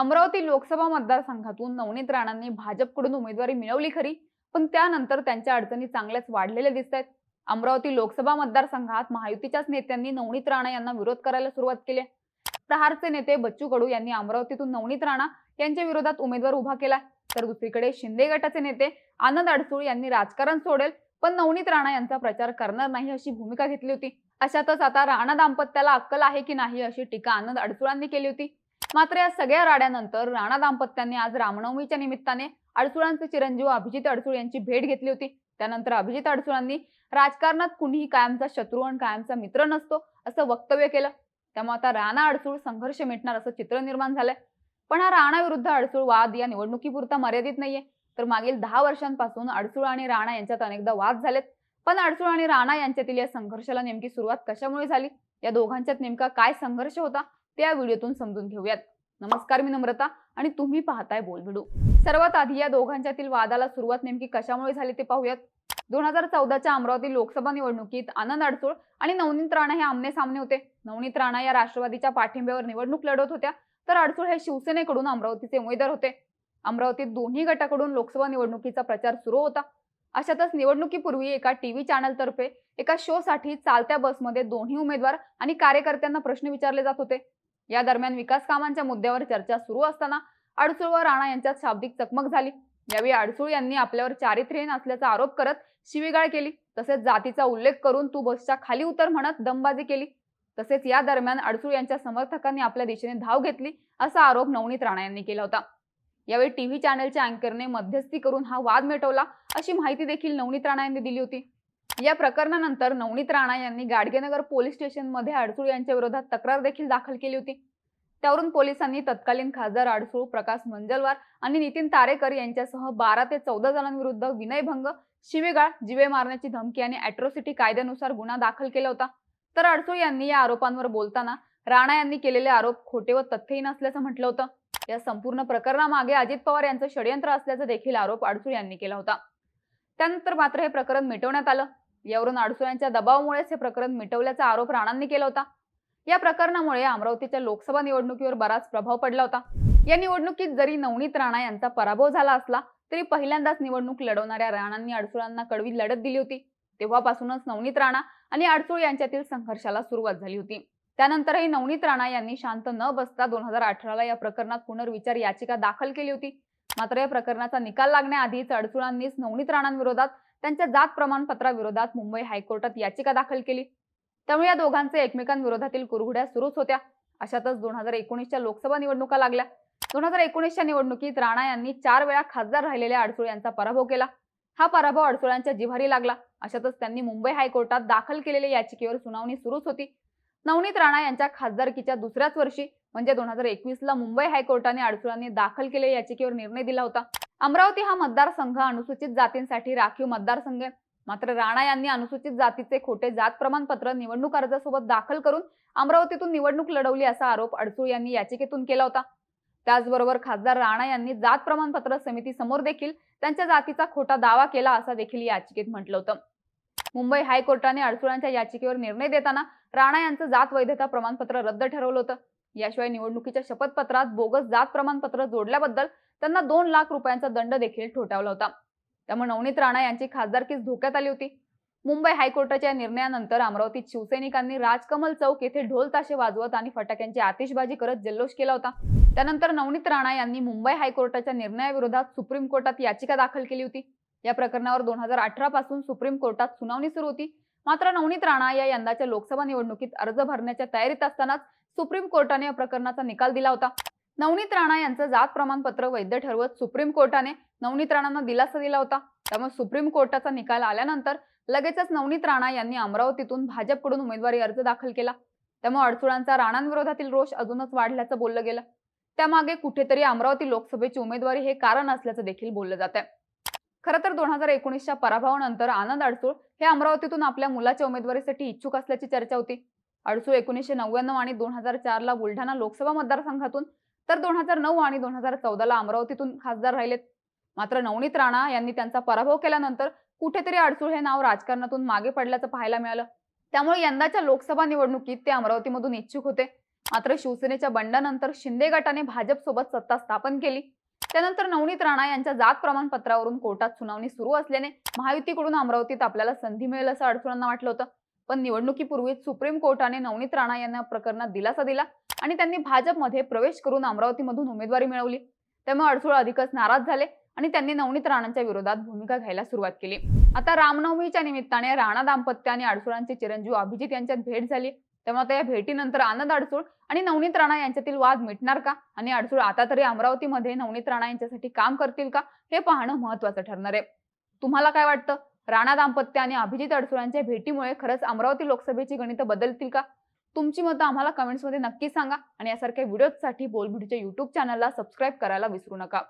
अमरावती लोकसभा मतदारसंघातून नवनीत राणांनी भाजपकडून उमेदवारी मिळवली खरी पण त्यानंतर त्यांच्या अडचणी चांगल्याच वाढलेल्या दिसत आहेत. अमरावती लोकसभा मतदारसंघात महायुतीच्याच नेत्यांनी नवनीत राणा यांना विरोध करायला सुरुवात केली प्रहारचे नेते बच्चू कडू यांनी अमरावतीतून नवनीत राणा यांच्या विरोधात उमेदवार उभा केला तर दुसरीकडे शिंदे गटाचे नेते आनंद अडसूळ यांनी राजकारण सोडेल पण नवनीत राणा यांचा प्रचार करणार नाही अशी भूमिका घेतली होती. अशातच आता राणा दाम्पत्याला अक्कल आहे की नाही अशी टीका आनंद अडसुळांनी केली होती. मात्र या सगळ्या राड्यानंतर राणा दाम्पत्यांनी आज रामनवमीच्या निमित्ताने अडसुळांचे चिरंजीव अभिजित अडसूळ यांची भेट घेतली होती. त्यानंतर अभिजित अडसुळांनी राजकारणात कुणीही कायमचा शत्रू आणि कायमचा मित्र नसतो असं वक्तव्य केलं. त्यामुळे आता राणा अडसूळ संघर्ष मिटणार असं चित्र निर्माण झालंय. पण हा राणा विरुद्ध अडसूळ वाद या निवडणुकीपुरता मर्यादित नाहीये. तर मागील दहा वर्षांपासून अडसूळ आणि राणा यांच्यात अनेकदा वाद झालेत. पण अडसूळ आणि राणा यांच्यातील या संघर्षाला नेमकी सुरुवात कशामुळे झाली? या दोघांच्यात नेमका काय संघर्ष होता? त्या व्हिडिओतून समजून घेऊयात. नमस्कार मी नम्रता आणि तुम्ही पाहताय बोल व्हिडिओ सर्वात आधी या दोघांच्यातील वादाला सुरुवात नेमकी कशामुळे झाली ते पाहूयात. दोन हजार चौदाच्या अमरावती लोकसभा निवडणुकीत आनंद अडसूळ आणि नवनीत राणा हे आमने सामने होते. नवनीत राणा या राष्ट्रवादीच्या पाठिंब्यावर निवडणूक लढवत होत्या तर अडसूळ हे शिवसेनेकडून अमरावतीचे उमेदवार होते. अमरावतीत दोन्ही गटाकडून लोकसभा निवडणुकीचा प्रचार सुरू होता. अशातच निवडणुकीपूर्वी एका टीव्ही चॅनलतर्फे एका शो साठी चालत्या बसमध्ये दोन्ही उमेदवार आणि कार्यकर्त्यांना प्रश्न विचारले जात होते. या दरम्यान विकास कामांच्या मुद्द्यावर चर्चा सुरू असताना अडसूळ व राणा यांच्यात शाब्दिक चकमक झाली. यावेळी अडसूळ यांनी आपल्यावर चारित्र्यहीन असल्याचा आरोप करत शिवीगाळ केली. तसेच जातीचा उल्लेख करून तू बसच्या खाली उतर म्हणत दमबाजी केली. तसेच या दरम्यान अडसूळ यांच्या समर्थकांनी आपल्या दिशेने धाव घेतली असा आरोप नवनीत राणा यांनी केला होता. यावेळी टीव्ही चॅनलच्या अँकरने मध्यस्थी करून हा वाद मिटवला अशी माहिती देखील नवनीत राणा यांनी दिली होती. या प्रकरणानंतर नवनीत राणा यांनी गाडगेनगर पोलीस स्टेशनमध्ये अडसूळ यांच्या विरोधात तक्रार देखील दाखल केली होती. त्यावरून पोलिसांनी तत्कालीन खासदार अडसूळ प्रकाश मंजलवार आणि नितीन तारेकर यांच्यासह बारा ते चौदा जणांविरुद्ध विनयभंग शिवेगाळ जीवे मारण्याची धमकी आणि अॅट्रॉसिटी कायद्यानुसार गुन्हा दाखल केला होता. तर अडसूळ यांनी या आरोपांवर बोलताना राणा यांनी केलेले आरोप खोटे व तथ्यहीन असल्याचं म्हटलं होतं. या संपूर्ण प्रकरणामागे अजित पवार यांचं षडयंत्र असल्याचा देखील आरोप अडसूळ यांनी केला होता. त्यानंतर मात्र हे प्रकरण मिटवण्यात आलं. यावरून अडसुळ्यांच्या दबावामुळेच हे प्रकरण मिटवल्याचा आरोप राणांनी केला होता. या प्रकरणामुळे अमरावतीच्या लोकसभा निवडणुकीवर बराच प्रभाव पडला होता. या निवडणुकीत जरी नवनीत राणा यांचा पराभव झाला असला तरी पहिल्यांदाच निवडणूक लढवणाऱ्या राणांनी अडसुळांना कडवी लढत दिली होती. तेव्हापासूनच नवनीत राणा आणि अडसूळ यांच्यातील संघर्षाला सुरुवात झाली होती. त्यानंतरही नवनीत राणा यांनी शांत न बसता दोन हजार अठराला या प्रकरणात पुनर्विचार याचिका दाखल केली होती. मात्र या प्रकरणाचा निकाल लागण्याआधीच अडचुळांनीच नवनीत राणांविरोधात त्यांच्या जात प्रमाणपत्राविरोधात मुंबई हायकोर्टात याचिका दाखल केली. त्यामुळे या दोघांचे एकमेकांविरोधातील कुरघुड्या सुरूच होत्या. अशातच दोन हजार एकोणीसच्या लोकसभा निवडणुका लागल्या. दोन हजार एकोणीसच्या निवडणुकीत राणा यांनी चार वेळा खासदार राहिलेल्या अडसूळ यांचा पराभव केला. हा पराभव अडसुळांच्या जिव्हारी लागला. अशातच त्यांनी मुंबई हायकोर्टात दाखल केलेल्या याचिकेवर सुनावणी सुरूच होती. नवनीत राणा यांच्या खासदारकीच्या दुसऱ्याच वर्षी म्हणजे दोन हजार एकवीस ला मुंबई हायकोर्टाने अडसुळांनी दाखल केलेल्या याचिकेवर निर्णय दिला होता. अमरावती हा मतदारसंघ अनुसूचित जातींसाठी राखीव मतदारसंघ आहे. मात्र राणा यांनी अनुसूचित जातीचे खोटे जात प्रमाणपत्र निवडणूक अर्जासोबत दाखल करून अमरावतीतून निवडणूक लढवली असा आरोप अडसूळ यांनी याचिकेतून केला होता. त्याचबरोबर खासदार राणा यांनी जात प्रमाणपत्र समिती समोर देखील त्यांच्या जातीचा खोटा दावा केला असा देखील याचिकेत म्हटलं होतं. मुंबई हायकोर्टाने अडचुळांच्या याचिकेवर निर्णय देताना राणा यांचं जात वैधता प्रमाणपत्र रद्द ठरवलं होतं. याशिवाय निवडणुकीच्या शपथपत्रात बोगस जात प्रमाणपत्र जोडल्याबद्दल त्यांना दोन लाख रुपयांचा दंड देखील ठोठावला होता. त्यामुळे नवनीत राणा यांची खासदारकीच धोक्यात आली होती. मुंबई हायकोर्टाच्या निर्णयानंतर अमरावतीत शिवसैनिकांनी राजकमल चौक येथे ढोल ताशे वाजवत आणि फटाक्यांची आतिषबाजी करत जल्लोष केला होता. त्यानंतर नवनीत राणा यांनी मुंबई हायकोर्टाच्या निर्णयाविरोधात सुप्रीम कोर्टात याचिका दाखल केली होती. या प्रकरणावर दोन हजार अठरा पासून सुप्रीम कोर्टात सुनावणी सुरू होती. मात्र नवनीत राणा या यंदाच्या लोकसभा निवडणुकीत अर्ज भरण्याच्या तयारीत असतानाच सुप्रीम कोर्टाने या प्रकरणाचा निकाल दिला होता. नवनीत राणा यांचं जात प्रमाणपत्र वैध ठरवत सुप्रीम कोर्टाने नवनीत राणांना दिलासा दिला होता. त्यामुळे सुप्रीम कोर्टाचा निकाल आल्यानंतर लगेचच नवनीत राणा यांनी अमरावतीतून भाजपकडून उमेदवारी अर्ज दाखल केला. त्यामुळे अडचणांचा राणांविरोधातील रोष अजूनच वाढल्याचं बोललं गेलं. त्यामागे कुठेतरी अमरावती लोकसभेची उमेदवारी हे कारण असल्याचं देखील बोललं जात आहे खरं तर दोन हजार एकोणीसच्या पराभवानंतर आनंद अडसूळ हे अमरावतीतून आपल्या मुलाच्या उमेदवारीसाठी इच्छुक असल्याची चर्चा होती. अडसूळ एकोणीसशे नव्याण्णव आणि दोन हजार चारला बुलढाणा लोकसभा मतदारसंघातून तर दोन हजार नऊ आणि दोन हजार चौदाला अमरावतीतून खासदार राहिलेत. मात्र नवनीत राणा यांनी त्यांचा पराभव केल्यानंतर कुठेतरी अडसूळ हे नाव राजकारणातून मागे पडल्याचं पाहायला मिळालं. त्यामुळे यंदाच्या लोकसभा निवडणुकीत ते अमरावतीमधून इच्छुक होते. मात्र शिवसेनेच्या बंडानंतर शिंदे गटाने भाजपसोबत सत्ता स्थापन केली. त्यानंतर नवनीत राणा यांच्या जात प्रमाणपत्रावरून कोर्टात सुनावणी सुरू असल्याने महायुतीकडून अमरावतीत आपल्याला संधी मिळेल असं अडचणांना वाटलं होतं. पण निवडणुकीपूर्वीच सुप्रीम कोर्टाने नवनीत राणा यांना प्रकरणात दिलासा दिला आणि त्यांनी भाजपमध्ये प्रवेश करून अमरावतीमधून उमेदवारी मिळवली. त्यामुळे अडसूळ अधिकच नाराज झाले आणि त्यांनी नवनीत राणांच्या विरोधात भूमिका घ्यायला सुरुवात केली. आता रामनवमीच्या निमित्ताने राणा दाम्पत्य आणि अडसुळांचे चिरंजीव अभिजित यांच्यात भेट झाली. त्यामुळे आता या भेटीनंतर आनंद अडसूळ आणि नवनीत राणा यांच्यातील वाद मिटणार का? आणि अडसूळ आता तरी अमरावतीमध्ये नवनीत राणा यांच्यासाठी काम करतील का? हे पाहणं महत्वाचं ठरणार आहे. तुम्हाला काय वाटतं? राणा दाम्पत्य आणि अभिजित अडसुळांच्या भेटीमुळे खरंच अमरावती लोकसभेची गणितं बदलतील का? तुमची मतं आम्हाला कमेंट्समध्ये नक्की सांगा आणि यासारख्या व्हिडिओजसाठी बोलबिडीच्या युट्यूब चॅनलला सबस्क्राईब करायला विसरू नका.